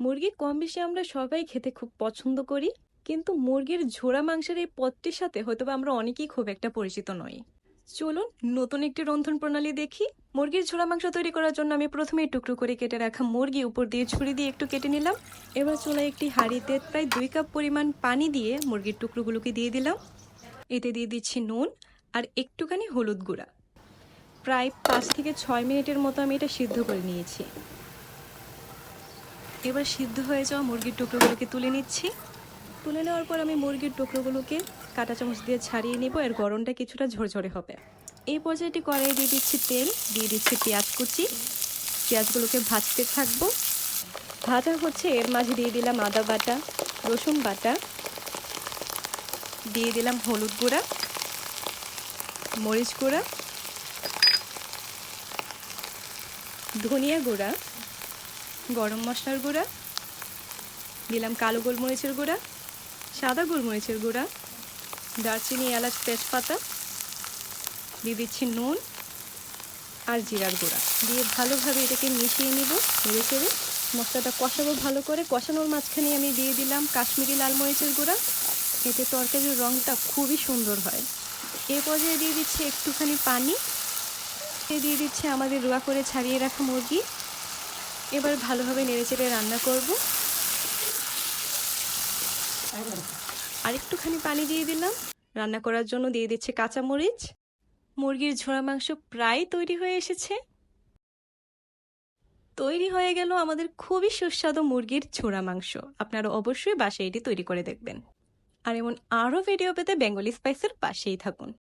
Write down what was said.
মুরগি কম বেশি আমরা সবাই খেতে খুব পছন্দ করি, কিন্তু মুরগির ঝোড়া মাংসের এই পদটির সাথে হয়তোবা আমরা অনেকেই খুব একটা পরিচিত নই। চলুন নতুন একটি রন্ধন প্রণালী দেখি। মুরগির ঝোড়া মাংস তৈরি করার জন্য আমি প্রথমে টুকরো করে কেটে রাখা মুরগি উপর দিয়ে ছুরি দিয়ে একটু কেটে নিলাম। এবার চুলায় একটি হাঁড়িতে প্রায় দুই কাপ পরিমাণ পানি দিয়ে মুরগির টুকরোগুলোকে দিয়ে দিলাম। এতে দিয়ে দিচ্ছি নুন আর একটুখানি হলুদ গুঁড়া। প্রায় পাঁচ থেকে ছয় মিনিটের মতো আমি এটা সিদ্ধ করে নিয়েছি। এবার সিদ্ধ হয়ে যাওয়া মুরগির টুকরোগুলোকে তুলে নিচ্ছি। তুলে নেওয়ার পর আমি মুরগির টুকরোগুলোকে কাঁটা চামচ দিয়ে ছাড়িয়ে নিব। এর গরমটা কিছুটা ঝরঝরে হবে। এই পর্যায়টি কড়াই দিয়ে দিচ্ছি তেল, দিয়ে দিচ্ছি পেঁয়াজ কুচি। পেঁয়াজগুলোকে ভাজতে থাকব। ভাজা হচ্ছে, এর মাঝে দিয়ে দিলাম আদা বাটা, রসুন বাটা, দিয়ে দিলাম হলুদ গুঁড়া, মরিচ গুঁড়া, ধনিয়া গুঁড়া গরম মশলার গুঁড়া, দিলাম কালো গোলমরিচের গুঁড়া, সাদা গোলমরিচের গুঁড়া, দারচিনি, এলাচ, তেজপাতা, দিয়ে দিচ্ছি নুন আর জিরার গুঁড়া। দিয়ে ভালোভাবে এটাকে মিশিয়ে নিব, নেড়ে চেড়ে। মশলাটা কষাবো ভালো করে। কষানোর মাঝখানে আমি দিয়ে দিলাম কাশ্মীরি লাল মরিচের গুঁড়া। এতে তরকারির রঙটা খুবই সুন্দর হয়। এ পর্যায়ে দিয়ে দিচ্ছি একটুখানি পানি। দিয়ে দিচ্ছে আমাদের রোয়া করে ছাড়িয়ে রাখা মুরগি। এবার ভালোভাবে নেড়েচেড়ে রান্না করব। আর একটুখানি পানি দিয়ে দিলাম। রান্না করার জন্য দিয়ে দিচ্ছে কাঁচামরিচ। মুরগির ঝোড়া মাংস প্রায় তৈরি হয়ে এসেছে। তৈরি হয়ে গেল আমাদের খুবই সুস্বাদু মুরগির ছোড়া মাংস। আপনারা অবশ্যই বাসায় এটি তৈরি করে দেখবেন। আর এমন আরও ভিডিও পেতে বেঙ্গলি স্পাইসের পাশেই থাকুন।